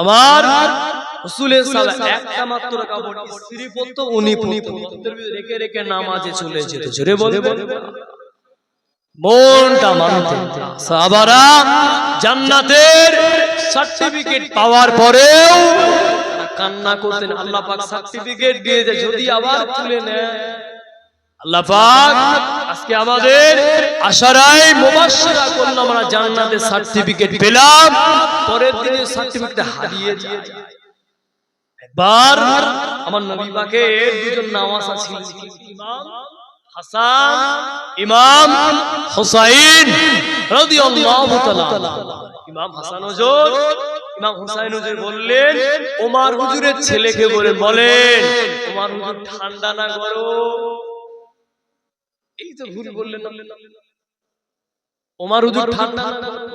আমার রসুলের সালা একটা মাত্র কাপড় স্ত্রী পরতো উনি পরতো রক্তের ভিতরে রেখে রেখে নামাজে চলে যেত জোরে বলবেন মনটা মানতে। সাহাবারা জান্নাতের সার্টিফিকেট পাওয়ার পরেও কান্না করতেন। আল্লাহ পাক সার্টিফিকেট দিয়ে। যদি আবার তুলে নেয় আল্লাহ পাক আজকে আমাদের আশারায় মুবাশশিরা করলাম আমরা জান্নাতের সার্টিফিকেট পেলাম, পরের দিনে সার্টিফিকেট হারিয়ে যায়। একবার আমার নবী পাকের দুজন নামাজা ছিল ইমাম হাসান, ইমাম হুসাইন রাদিয়াল্লাহু তাআলা ইমাম হাসান হুজুর, ইমাম হুসাইন হুজুর বললেন, ওমর হুজুরের ছেলেকে বলে বলেন, ওমর হুজুর ঠান্ডা না গরম? তো ভুল বললেন ওমর হুজুর ঠান্ডা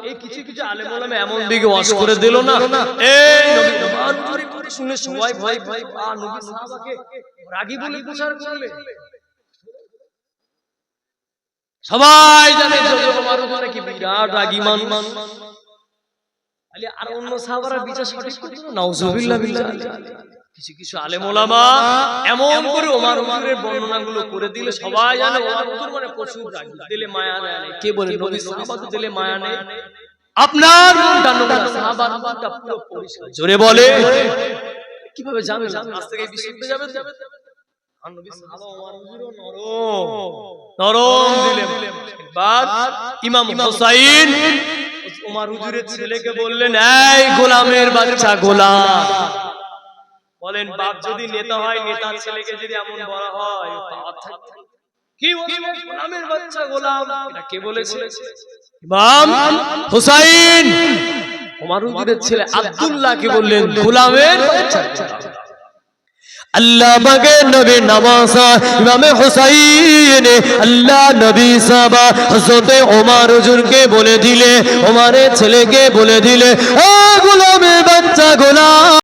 এই কিছু কিছু আলেম ওলামা এমন দিকে ওয়াজ করে দিল না। এই নবী ওমর হুজুরের শুনে সবাই ভয় ভয় আ নবী সাহাবাকে রাগী বলে প্রচার করলে। সবাই জানে যে ওমর হুজুর নাকি বিরাট রাগী মানুষ। আলে আর অন্য সাহাবারা বিচার সঠিক করতো নাউজুবিল্লাহ। বিল্লাহ। কিছু কিছু আলেম ওলামা এমন করে ওমর হুজুরের বর্ণনাগুলো করে দিলে সবাই জানে ওমর হুজুর মানে প্রচুর দিলে মায়া নেয়। কে বলে নবী সাহাবা দিলে মায়া নেই আপনার মনটা নোংরা সাহাবার মনটা পুরো পরিষ্কার। জোরে বলে। কীভাবে যাবে আজ থেকে বিশুদ্ধ যাবে তো? আর নবী সাহাবা ওমর হুজুরও নরম। নরম দিলে বাদ ইমাম হুসাইন। ওমর হুজুরের ছেলেকে বললেন এই গোলামের বাচ্চা গোলাম। বলেন বাপ যদি নেতা হয় নেতার ছেলেকে যদি এমন বলা হয় কি গোলামের বাচ্চা গোলাম এটা কে বলেছে? ইমাম হুসাইন। ওমর হুজুরের ছেলে আব্দুল্লাহকে বললেন গোলামের আল্লাহ মাগে নবী নামাজা ইমামে হুসাইন আল্লাহ নবী সাবা হযরতে ওমর হুজুরকে বলে দিলে ওমরের ছেলেকে বলে দিলে ও গোলামের বাচ্চা গোলাম!